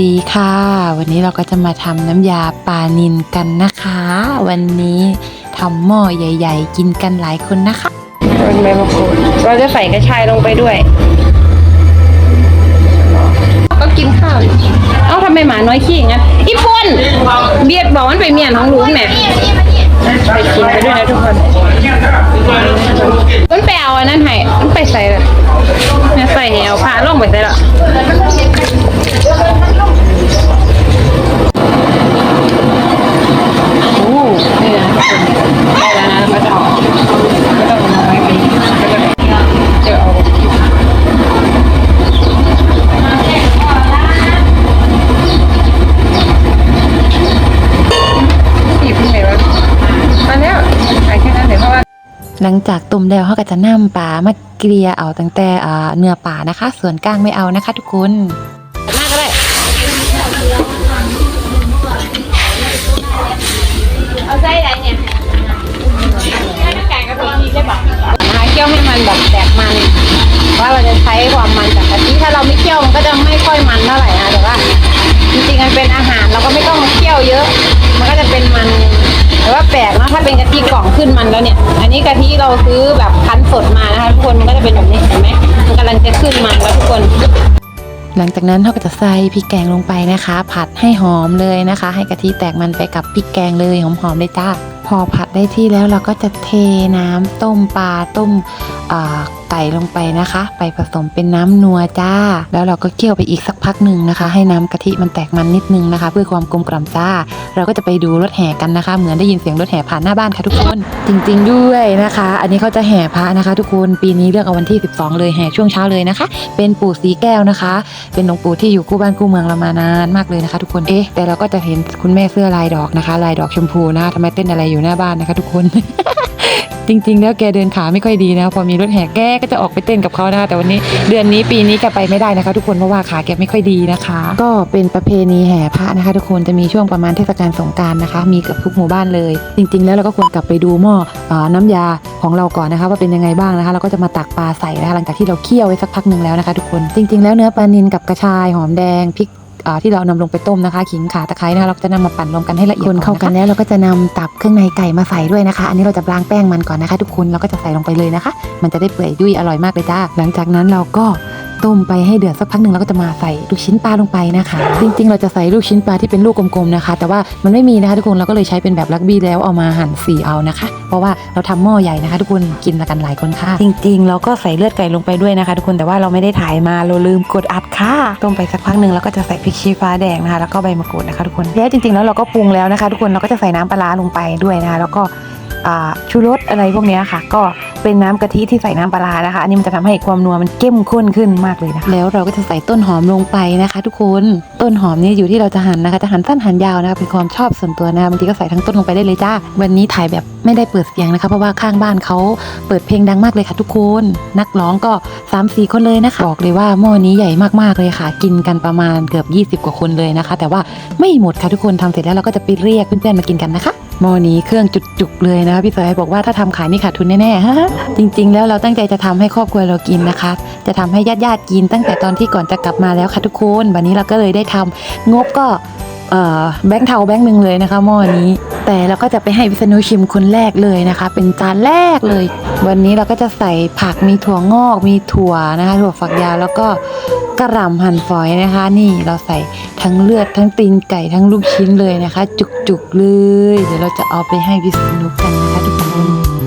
วัสดีค่ะ วันนี้เราก็จะมาทำน้ำยาปลานินกันนะคะ วันนี้ทำหม้อใหญ่ ๆ กินกันหลายคนนะคะเป็นใบมะกรูดเราจะใส่กระชายลงไปด้วย ก็กินข้าวอยู่เอ้าทำไมหมาน้อยขี้อย่างนั้นอีปนเบียดบอกมันไปเมียนของลุงแหม่ไปกินไป หลังจากต้มแล้วเขาก็จะนํปลามาเกลี่ยเอาตั้งแต่อ่าเนื้อปลานะคะ ส่วนกล้างไม่เอานะคะ ทุกคนมากก็ได้เอาไส้อะไรเนี่ยไก่กระเทียมใช่ปะนะคะเคี่ยวให้มันแบบแตกมันว่าเราจะใช้ความมันจากกะทิถ้าเราไม่เคี่ยวมันก็จะไม่ค่อยมันเท่าไหร่ เป็นกะทิกล่องขึ้นมันแล้วเนี่ย อันนี้กะทิเราซื้อแบบคั้นสดมานะคะทุกคนมันก็จะเป็นแบบนี้เห็นไหมมันกำลังจะขึ้นมันแล้วทุกคน หลังจากนั้นเราก็จะใส่พริกแกงลงไปนะคะ ผัดให้หอมเลยนะคะ ให้กะทิแตกมันไปกับพริกแกงเลยหอมๆเลยจ้า อผัดได้ที่แล้วเราก็จะเทน้ำต้มปลาต้มไก่ลงไปนะคะ ไปผสมเป็นน้ำนัวจ้า แล้วเราก็เคี่ยวไปอีกสักพักหนึ่งนะคะ ให้น้ำกะทิมันแตกมันนิดนึงนะคะ เพื่อความกลมกล่อมจ้า เราก็จะไปดูรถแห่กันนะคะ เหมือนได้ยินเสียงรถแห่ผ่านหน้าบ้านค่ะทุกคน จริง ๆ ด้วยนะคะ อันนี้เขาจะแห่พระนะคะ ทุกคนปีนี้เลือกเอาวันที่ 12 เลยแห่ช่วงเช้าเลยนะคะ เป็นปู่สีแก้วนะคะ เป็นหลวงปู่ที่อยู่คู่บ้านคู่เมืองเรามานานมากเลยนะคะ ทุกคนเอ๊ะแต่เราก็จะเห็นคุณแม่เสื้อลายดอกนะคะ ลายดอกชมพูนะคะทำไมเต้นอะไรอยู่หน้าบ้านนะคะ ทุกคน จริง ๆ แล้วแกเดินขาไม่ค่อยดีนะ พอมีรถแห่แกก็จะออกไปเต้นกับเขานะคะแต่วันนี้เดือนนี้ปีนี้แกไปไม่ได้นะคะ ทุกคนเพราะว่าขาแกไม่ค่อยดีนะคะ ก็เป็นประเพณีแห่พระนะคะ ทุกคนจะมีช่วงประมาณเทศกาลสงการนะคะ มีกับทุกหมู่บ้านเลย จริง ๆ แล้วเราก็ควรกลับไปดูหม้ออน้ำยาของเราก่อนนะคะ ว่าเป็นยังไงบ้างนะคะ เราก็จะมาตักปลาใส่นะคะหลังจากที่เราเคี่ยวไว้สักพักหนึ่งแล้วนะคะ ทุกคนจริง ๆ แล้วเนื้อปลานิลกับกระชายหอมแดงพริก ที่เรานำลงไปต้มนะคะขิงข่าตะไคร้นะคะเราก็จะนำมาปั่นรวมกันให้ละเอียดคนเข้ากันแล้วเราก็จะนำตับเครื่องในไก่มาใส่ด้วยนะคะ อันนี้เราจะล้างแป้งมันก่อนนะคะ ทุกคนเราก็จะใส่ลงไปเลยนะคะ มันจะได้เปื่อยยุ่ยอร่อยมากเลยจ้าหลังจากนั้นเราก็ ต้มไปให้เดือดสักพักหนึ่งเราก็จะมาใส่ลูกชิ้นปลาลงไปนะคะ จริงๆ เราจะใส่ลูกชิ้นปลาที่เป็นลูกกลมๆนะคะ แต่ว่ามันไม่มีนะคะทุกคนเราก็เลยใช้เป็นแบบลักบี้แล้วเอามาหั่นสีเอานะคะ เพราะว่าเราทำหม้อใหญ่นะคะ ทุกคนกินละกันหลายคนค่ะ จริงๆ เราก็ใส่เลือดไก่ลงไปด้วยนะคะ ทุกคนแต่ว่าเราไม่ได้ถ่ายมาเราลืมกดอัดค่ะต้มไปสักพักหนึ่งเราก็จะใส่พริกชี้ฟ้าแดงนะคะแล้วก็ใบมะกรูดนะคะทุกคนแล้วจริงๆแล้วเราก็ปรุงแล้วนะคะ ทุกคนเราก็จะใส่น้ำปลาลงไปด้วยนะคะแล้วก็ชูรสอะไรพวกนี้ค่ะ ก็เป็นน้ำกะทิที่ใส่น้ำปลานะคะอันนี้มันจะทำให้ความนัวมันเข้มข้นขึ้นมากเลยนะะแล้วเราก็จะใส่ต้นหอมลงไปนะคะ ทุกคนต้นหอมนี่อยู่ที่เราจะหั่นนะคะจะหั่นสั้นหั่นยาวนะคะเป็นความชอบส่วนตัวนะคะบางทีก็ใส่ทั้งต้นลงไปได้เลยจ้าวันนี้ถ่ายแบบไม่ได้เปิดเสียงนะคะ เพราะว่าข้างบ้านเขาเปิดเพลงดังมากเลยค่ะ ทุกคนนักร้องก็3 4คนเลยนะคะบอกเลยว่าหม้อนี้ใหญ่มากๆเลยค่ะ กินกันประมาณเกือบ 20 กว่าคนเลยนะคะ แต่ว่าไม่หมดค่ะทุกคนทำเสร็จแล้วเราก็จะไปเรียกเพื่อนๆมากินกันนะคะหม้อนี้เครื่องจุกๆเลยนะคะพี่สายบอกว่าถ้าทำขายนี่ขาดทุนแน่ๆฮะจริงๆ แล้วเราตั้งใจจะทำให้ครอบครัวเรากินนะคะ จะทำให้ญาติๆกินตั้งแต่ตอนที่ก่อนจะกลับมาแล้วค่ะทุกคนวันนี้เราก็เลยได้ทำงบก็เอ่อแบงค์เทาแบงค์หนึ่งเลยนะคะหม้อนี้ แต่เราก็จะไปให้วิษณุชิมคนแรกเลยนะคะ เป็นจานแรกเลย วันนี้เราก็จะใส่ผักมีถั่วงอก มีถั่วนะคะถั่วฝักยาวแล้วก็กระหล่ำหั่นฝอยนะคะ นี่เราใส่ทั้งเลือดทั้งตีนไก่ทั้งลูกชิ้นเลยนะคะ จุกๆเลย เดี๋ยวเราจะเอาไปให้วิษณุกันนะคะทุกคน